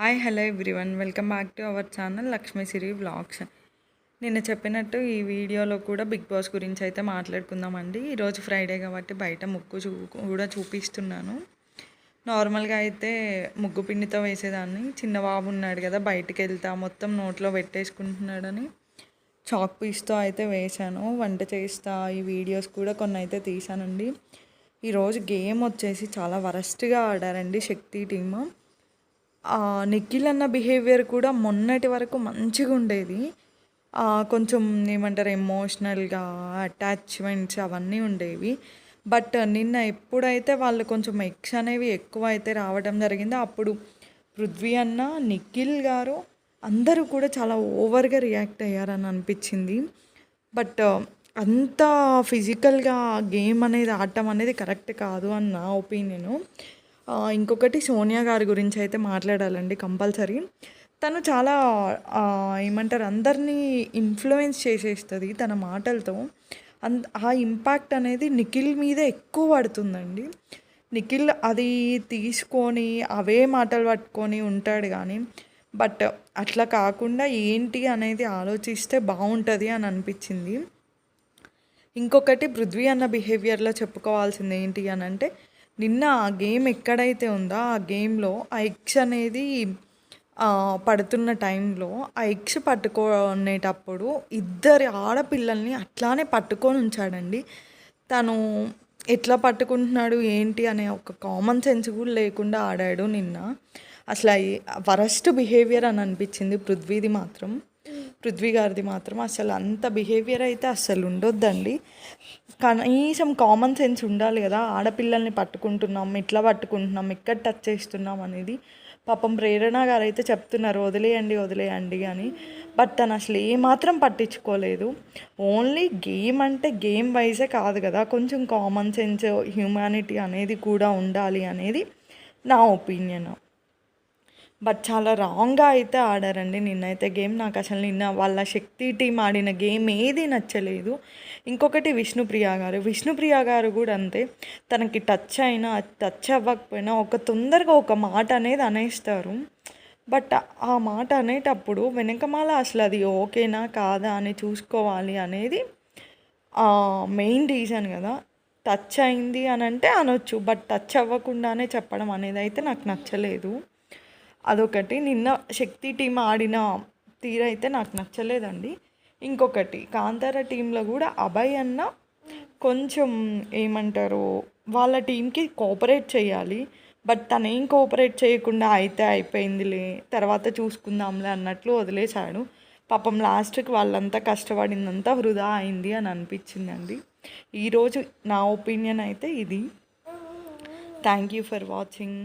Hi hello everyone welcome back to our channel Lakshmi Siri vlogs నిన్న చెప్పినట్టు ఈ వీడియోలో కూడా బిగ్ బాస్ గురించి అయితే మాట్లాడుకుందామండి. ఈరోజు ఫ్రైడే కాబట్టి బయట ముగ్గు చూ కూడా చూపిస్తున్నాను. నార్మల్గా అయితే ముగ్గు పిండితో వేసేదాన్ని. చిన్న బాబు ఉన్నాడు కదా బయటికి వెళ్తా మొత్తం నోట్లో పెట్టేసుకుంటున్నాడని చాక్ పీస్తో అయితే వేశాను. వంట చేస్తా ఈ వీడియోస్ కూడా కొన్ని అయితే తీసానండి ఈరోజు గేమ్ వచ్చేసి చాలా వరస్ట్గా ఆడారండి శక్తి టీమ్. నిఖిల్ అన్న బిహేవియర్ కూడా మొన్నటి వరకు మంచిగా ఉండేది. కొంచెం ఏమంటారు ఎమోషనల్గా అటాచ్మెంట్స్ అవన్నీ ఉండేవి. బట్ నిన్న ఎప్పుడైతే వాళ్ళు కొంచెం ఎక్స్ అనేవి ఎక్కువ అయితే రావడం జరిగిందో అప్పుడు పృథ్వీ అన్న నిఖిల్ గారు అందరూ కూడా చాలా ఓవర్గా రియాక్ట్ అయ్యారని అనిపించింది. బట్ అంత ఫిజికల్గా గేమ్ అనేది ఆడటం అనేది కరెక్ట్ కాదు అని నా ఒపీనియను ఇంకొకటి సోనియా గారి గురించి అయితే మాట్లాడాలండి కంపల్సరీ. తను చాలా ఏమంటారు అందరినీ ఇన్ఫ్లుయెన్స్ చేసేస్తుంది తన మాటలతో. అన్ ఆ ఇంపాక్ట్ అనేది నిఖిల్ మీద ఎక్కువ పడుతుందండి. నిఖిల్ అది తీసుకొని అవే మాటలు పట్టుకొని ఉంటాడు కానీ బట్ అట్లా కాకుండా ఏంటి అనేది ఆలోచిస్తే బాగుంటుంది అని అనిపించింది. ఇంకొకటి పృథ్వీ అన్న బిహేవియర్లో చెప్పుకోవాల్సింది ఏంటి అని అంటే నిన్న ఆ గేమ్ ఎక్కడైతే ఉందో ఆ గేమ్లో ఆ ఎగ్స్ అనేది పడుతున్న టైంలో ఆ ఎగ్స్ పట్టుకునేటప్పుడు ఇద్దరి ఆడపిల్లల్ని అట్లానే పట్టుకొని ఉంచాడండి. తను ఎట్లా పట్టుకుంటున్నాడు ఏంటి అనే ఒక కామన్ సెన్స్ కూడా లేకుండా ఆడాడు నిన్న. అసలు వరస్ట్ బిహేవియర్ అని అనిపించింది పృథ్వీది మాత్రం. పృథ్వీ గారిది మాత్రం అసలు అంత బిహేవియర్ అయితే అసలు ఉండొద్దండి. కనీసం కామన్ సెన్స్ ఉండాలి కదా. ఆడపిల్లల్ని పట్టుకుంటున్నాం ఇట్లా పట్టుకుంటున్నాం ఇక్కడ టచ్ చేస్తున్నాం అనేది పాపం ప్రేరణ గారు అయితే చెప్తున్నారు. వదిలేయండి వదిలేయండి అని. బట్ తను అసలు ఏమాత్రం పట్టించుకోలేదు. ఓన్లీ గేమ్ అంటే గేమ్ వైజే కాదు కదా. కొంచెం కామన్ సెన్స్ హ్యూమానిటీ అనేది కూడా ఉండాలి అనేది నా ఒపీనియన్ బట్ చాలా రాంగ్గా అయితే ఆడారండి నిన్నైతే గేమ్ నాకు అసలు నిన్న వాళ్ళ శక్తి టీం ఆడిన గేమ్ ఏది నచ్చలేదు. ఇంకొకటి విష్ణుప్రియ గారు. విష్ణుప్రియ గారు కూడా అంతే. తనకి టచ్ అయినా టచ్ అవ్వకపోయినా ఒక తొందరగా ఒక మాట అనేది అనేస్తారు. బట్ ఆ మాట అనేటప్పుడు వెనకమాల అసలు అది ఓకేనా కాదా అని చూసుకోవాలి అనేది మెయిన్ రీజన్ కదా. టచ్ అయింది అని అంటే అనొచ్చు. బట్ టచ్ అవ్వకుండానే చెప్పడం అనేది అయితే నాకు నచ్చలేదు. అదొకటి. నిన్న శక్తి టీం ఆడిన తీరైతే నాకు నచ్చలేదండి. ఇంకొకటి కాంతార టీంలో కూడా అభయ్ అన్న కొంచెం ఏమంటారు వాళ్ళ టీంకి కోఆపరేట్ చేయాలి. బట్ తను ఏం కోఆపరేట్ చేయకుండా అయితే అయిపోయిందిలే తర్వాత చూసుకుందాంలే అన్నట్లు వదిలేశాడు. పాపం లాస్ట్కి వాళ్ళంతా కష్టపడిందంతా వృధా అయింది అని అనిపించిందండి. ఈరోజు నా ఒపీనియన్ అయితే ఇది. Thank you for watching.